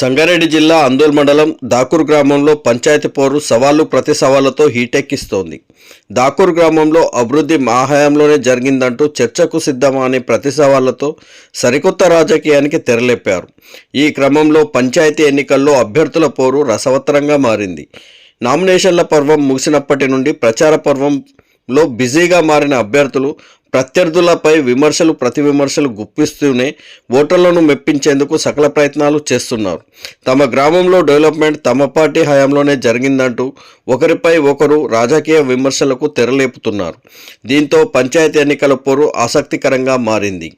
సంగారెడ్డి జిల్లా అందోల్ మండలం దాకూర్ గ్రామంలో పంచాయతీ పోరు సవాళ్ళు ప్రతి సవాళ్ళతో హీటెక్కిస్తోంది. దాకూర్ గ్రామంలో అభివృద్ధి మా హయాంలోనే జరిగిందంటూ చర్చకు సిద్ధమా అనే ప్రతి సవాళ్ళతో సరికొత్త రాజకీయానికి తెరలేపారు. ఈ క్రమంలో పంచాయతీ ఎన్నికల్లో అభ్యర్థుల పోరు రసవత్తరంగా మారింది. నామినేషన్ల పర్వం ముగిసినప్పటి నుండి ప్రచార పర్వంలో బిజీగా మారిన అభ్యర్థులు ప్రత్యర్థులపై విమర్శలు ప్రతి విమర్శలు గుప్పిస్తూనే ఓటర్లను మెప్పించేందుకు సకల ప్రయత్నాలు చేస్తున్నారు. తమ గ్రామంలో డెవలప్మెంట్ తమ పార్టీ హయాంలోనే జరిగిందంటూ ఒకరిపై ఒకరు రాజకీయ విమర్శలకు తెరలేపుతున్నారు. దీంతో పంచాయతీ ఎన్నికల పోరు ఆసక్తికరంగా మారింది.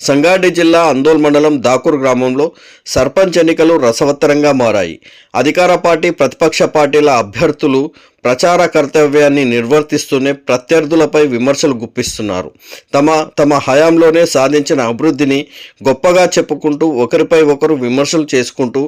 సంగారెడ్డి జిల్లా అందోల్ మండలం దాకూర్ గ్రామంలో సర్పంచ్ ఎన్నికలు రసవత్తరంగా మారాయి. అధికార పార్టీ ప్రతిపక్ష పార్టీల అభ్యర్థులు ప్రచార కర్తవ్యాన్ని నిర్వర్తిస్తూనే ప్రత్యర్థులపై విమర్శలు గుప్పిస్తున్నారు. తమ తమ హయాంలోనే సాధించిన అభివృద్ధిని గొప్పగా చెప్పుకుంటూ ఒకరిపై ఒకరు విమర్శలు చేసుకుంటూ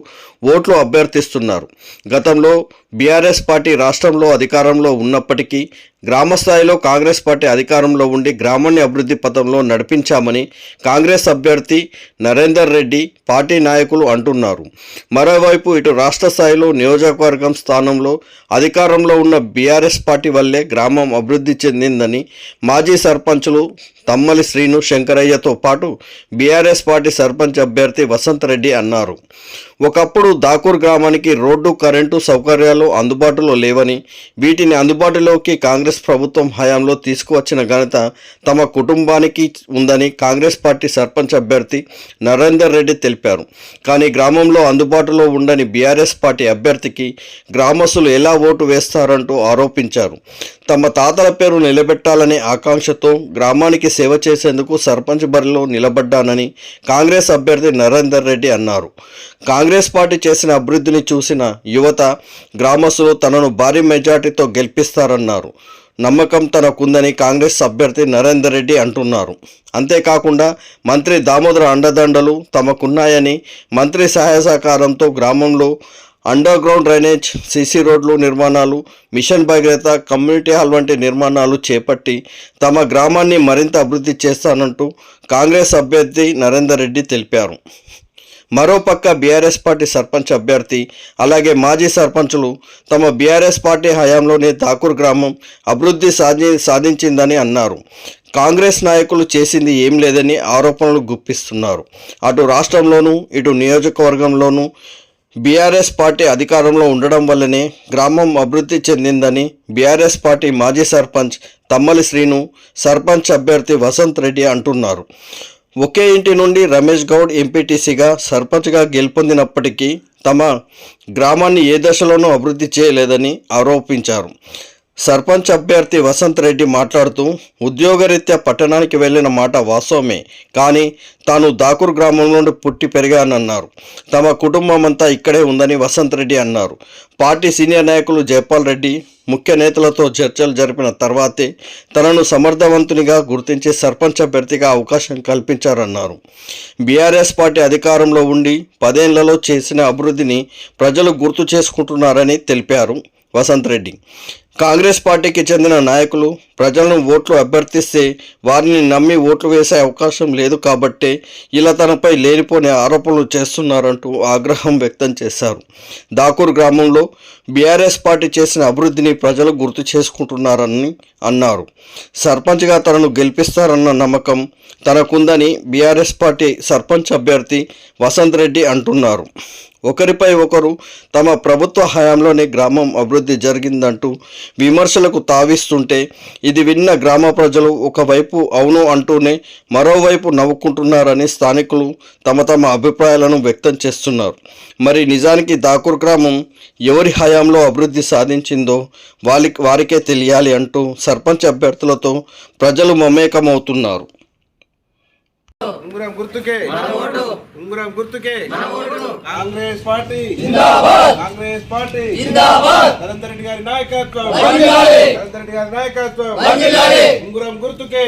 ఓట్లు అభ్యర్థిస్తున్నారు. గతంలో బీఆర్ఎస్ పార్టీ రాష్ట్రంలో అధికారంలో ఉన్నప్పటికీ గ్రామస్థాయిలో కాంగ్రెస్ పార్టీ అధికారంలో ఉండి గ్రామాన్ని అభివృద్ధి పథంలో నడిపించామని కాంగ్రెస్ అభ్యర్థి నరేందర్ రెడ్డి పార్టీ నాయకులు అంటున్నారు. మరోవైపు ఇటు రాష్ట్ర స్థాయిలో నియోజకవర్గం స్థానంలో అధికారంలో ఉన్న బీఆర్ఎస్ పార్టీ వల్లే గ్రామం అభివృద్ధి చెందిందని మాజీ సర్పంచులు తమ్మలి శ్రీను శంకరయ్యతో పాటు బీఆర్ఎస్ పార్టీ సర్పంచ్ అభ్యర్థి వసంత్ రెడ్డి అన్నారు. ఒకప్పుడు దాకూర్ గ్రామానికి రోడ్డు కరెంటు సౌకర్యాలు అందుబాటులో లేవని వీటిని అందుబాటులోకి కాంగ్రెస్ ప్రభుత్వం హయాంలో తీసుకువచ్చిన ఘనత తమ కుటుంబానికి ఉందని కాంగ్రెస్ పార్టీ సర్పంచ్ అభ్యర్థి నరేందర్ రెడ్డి తెలిపారు. కానీ గ్రామంలో అందుబాటులో ఉండని బీఆర్ఎస్ పార్టీ అభ్యర్థికి గ్రామస్తులు ఎలా ఓటు వేస్తారంటూ ఆరోపించారు. తమ తాతల పేరు నిలబెట్టాలనే ఆకాంక్షతో గ్రామానికి సేవ చేసేందుకు సర్పంచ్ బరిలో నిలబడ్డానని కాంగ్రెస్ అభ్యర్థి నరేందర్ రెడ్డి అన్నారు. కాంగ్రెస్ పార్టీ చేసిన అభివృద్ధిని చూసిన యువత గ్రామస్తులు తనను భారీ మెజార్టీతో గెలిపిస్తారన్నారు. నమ్మకం తనకుందని కాంగ్రెస్ అభ్యర్థి నరేందర్ రెడ్డి అంటున్నారు. అంతేకాకుండా మంత్రి దామోదర అండదండలు తమకున్నాయని మంత్రి సహాయ సహకారంతో గ్రామంలో అండర్ గ్రౌండ్ డ్రైనేజ్ సిసి రోడ్లు నిర్మాణాలు మిషన్ భగీరథ కమ్యూనిటీ హాల్ వంటి నిర్మాణాలు చేపట్టి తమ గ్రామాన్ని మరింత అభివృద్ధి చేస్తానంటూ కాంగ్రెస్ అభ్యర్థి నరేందర్ రెడ్డి తెలిపారు. మరోపక్క బీఆర్ఎస్ పార్టీ సర్పంచ్ అభ్యర్థి అలాగే మాజీ సర్పంచులు తమ బీఆర్ఎస్ పార్టీ హయాంలోనే ఠాకూర్ గ్రామం అభివృద్ధి సాధి సాధించిందని అన్నారు. కాంగ్రెస్ నాయకులు చేసింది ఏం లేదని ఆరోపణలు గుప్పిస్తున్నారు. అటు రాష్ట్రంలోనూ ఇటు నియోజకవర్గంలోనూ బీఆర్ఎస్ పార్టీ అధికారంలో ఉండడం వల్లనే గ్రామం అభివృద్ధి చెందిందని బీఆర్ఎస్ పార్టీ మాజీ సర్పంచ్ తమ్మలి శ్రీను సర్పంచ్ అభ్యర్థి వసంత్ రెడ్డి అంటున్నారు. ఒకే ఇంటి నుండి రమేష్ గౌడ్ ఎంపీటీసీగా సర్పంచ్గా గెలుపొందినప్పటికీ తమ గ్రామాన్ని ఏ దశలోనూ అభివృద్ధి చేయలేదని ఆరోపించారు. సర్పంచ్ అభ్యర్థి వసంత్ రెడ్డి మాట్లాడుతూ ఉద్యోగరీత్యా పట్టణానికి వెళ్ళిన మాట వాస్తవమే కానీ తాను దాకూర్ గ్రామం నుండి పుట్టి పెరిగానన్నారు. తమ కుటుంబం అంతా ఇక్కడే ఉందని వసంత్ రెడ్డి అన్నారు. పార్టీ సీనియర్ నాయకులు జయపాల్ రెడ్డి ముఖ్య నేతలతో చర్చలు జరిపిన తర్వాతే తనను సమర్థవంతునిగా గుర్తించి సర్పంచ్ అభ్యర్థిగా అవకాశం కల్పించారన్నారు. బీఆర్ఎస్ పార్టీ అధికారంలో ఉండి పదేళ్ళలో చేసిన అభివృద్ధిని ప్రజలు గుర్తు చేసుకుంటున్నారని తెలిపారు వసంత్ రెడ్డి. కాంగ్రెస్ పార్టీకి చెందిన నాయకులు ప్రజలను ఓట్లు అభ్యర్థిస్తే వారిని నమ్మి ఓట్లు వేసే అవకాశం లేదు కాబట్టే ఇలా తనపై లేనిపోని ఆరోపణలు చేస్తున్నారంటూ ఆగ్రహం వ్యక్తం చేశారు. దాకూర్ గ్రామంలో బీఆర్ఎస్ పార్టీ చేసిన అభివృద్ధిని ప్రజలు గుర్తు చేసుకుంటున్నారని అన్నారు. సర్పంచ్గా తనను గెలిపిస్తారన్న నమ్మకం తనకుందని బీఆర్ఎస్ పార్టీ సర్పంచ్ అభ్యర్థి వసంత్ రెడ్డి అంటున్నారు. ఒకరిపై ఒకరు తమ ప్రభుత్వ హయాంలోనే గ్రామం అభివృద్ధి జరిగిందంటూ విమర్శలకు తావిస్తుంటే ఇది విన్న గ్రామ ప్రజలు ఒకవైపు అవును అంటూనే మరోవైపు నవ్వుకుంటున్నారని స్థానికులు తమ తమ అభిప్రాయాలను వ్యక్తం చేస్తున్నారు. మరి నిజానికి దాకూర్ గ్రామం ఎవరి హయాంలో అభివృద్ధి సాధించిందో వారి వారికే తెలియాలి అంటూ సర్పంచ్ అభ్యర్థులతో ప్రజలు మమేకమవుతున్నారు. ఉంగరం గుర్తుకే. ఉంగరం గుర్తుకే. కాంగ్రెస్ పార్టీ. కాంగ్రెస్ పార్టీ. నరేందర్ రెడ్డి గారి నాయకత్వం. నరేందర్ రెడ్డి గారి నాయకత్వం. ఉంగరం గుర్తుకే.